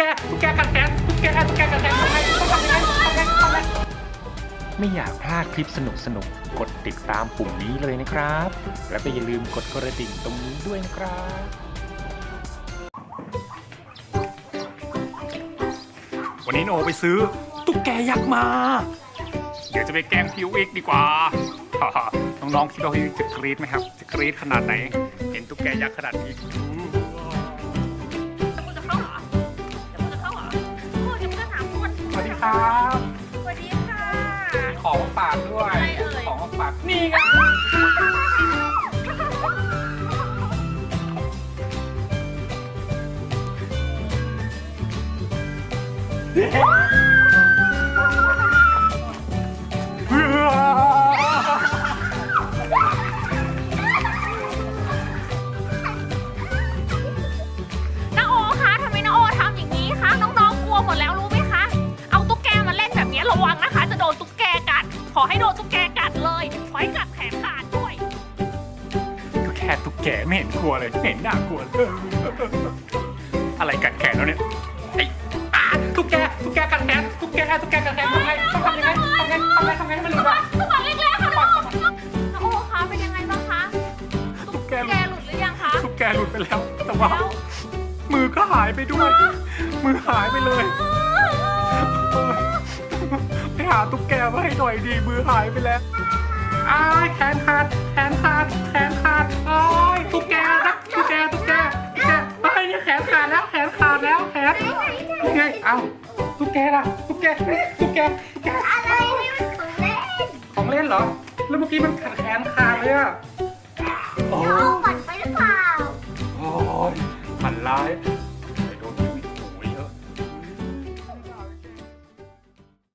แกตุ๊กแกกัดแขนตุ๊กแกตุ๊กแกกัดแขนทำไงต้องทำยังไงทำไงทำไงไม่อยากพลาดคลิปสนุกสนุกๆกดติดตามปุ่มนี้เลยนะครับ แล้วก็อย่าลืมกดกระดิ่งตรงนี้ด้วยนะครับวันนี้โนไปซื้อ ตุ๊กแกยักษ์มา เดี๋ยวจะไปแกล้งพิวอีกดีกว่าน้องๆคิดว่าพิวจะกรี๊ดไหมครับ จะกรี๊ดขนาดไหน เห็นตุ๊กแกยักษ์ขนาดนี้ สวัสดีครับสวัสดีค่ะของมาฝากด้วยอะไรเอ่ยของมาฝากนี่ไงน้า อให้โดนตุ๊กแกกัดเลยขอให้กัดแขนขาดด้วย ก็แค่ตุ๊กแกไม่เห็นกลัวเลยไม่เห็นน่ากลัวเลยอะไรกัดแขนแล้วเนี่ยไอ้อ่าตุ๊กแกตุ๊กแกกัดแขนตุ๊กแกตุ๊กแกกัดแขนทำไงต้องทำยังไงทำไงทำไงทำไงให้มันหลุดอะตุ๊กแกเล็กๆค่ะน้าโอน้าโอคะเป็นยังไงบ้างคะตุ๊กแกตุ๊กแกหลุดหรือยังคะตุ๊กแกหลุดไปแล้ว แต่ว่าแล้วมือก็หายไปด้วย มือหายไปเลยโอ๊ยไปหาตุ๊กแกมาให้หน่อยดีมือหายไปแล้วอ้ายแขนขาดแขนขาดแขนขาดอ้ายตุ๊กแกครับตุ๊กแกตุ๊กแกตุ๊กแกเฮ้ยเนี่ยแขนขาดแล้วแขนขาดแล้วแขนนี่ไงเอ้าตุ๊กแกล่ะตุ๊กแกตุ๊กแกตุ๊กแกอะไรนี่มันของเล่นของเล่นเหรอ แล้วเมื่อกี้มันขาดแขนขาดเลยอะโอ้เอาฝันไปหรือเปล่าโอ้ยมันร้าย